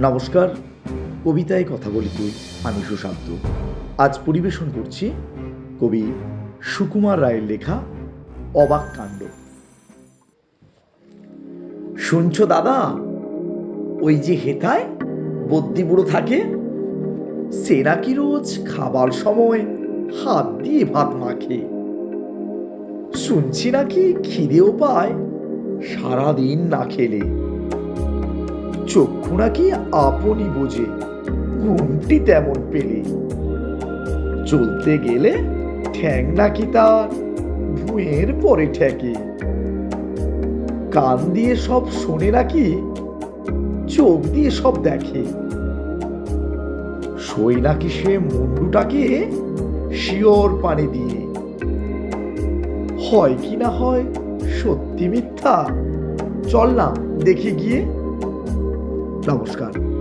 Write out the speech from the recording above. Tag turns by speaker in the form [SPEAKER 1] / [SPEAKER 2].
[SPEAKER 1] নমস্কার, কবিতায় কথা বলি তুই, আমি সুশান্ত। আজ পরিবেশন করছি কবি সুকুমার রায়ের লেখা অবাক কাণ্ড। শুনছো দাদা, ওই যে হেতায় বদ্যি বুড়ো থাকে? সে নাকি রোজ খাবার সময় হাত দিয়ে ভাত মাখে শুনছি নাকি খিদেও পায় সারাদিন না খেলে। চক্ষু নাকি আপনি বোঝে? ঘুমটি তেমন পেলে। চলতে গেলে ঠ্যাং নাকি তার ভুঁয়ের পরে ঠেকে। কান দিয়ে সব শোনে নাকি, চোখ দিয়ে সব দেখে। সই নাকি সে মুন্ডুটাকে শিওর পানি দিয়ে। হয় কি না হয় সত্যি মিথ্যা, চল না, দেখি গিয়ে। নমস্কার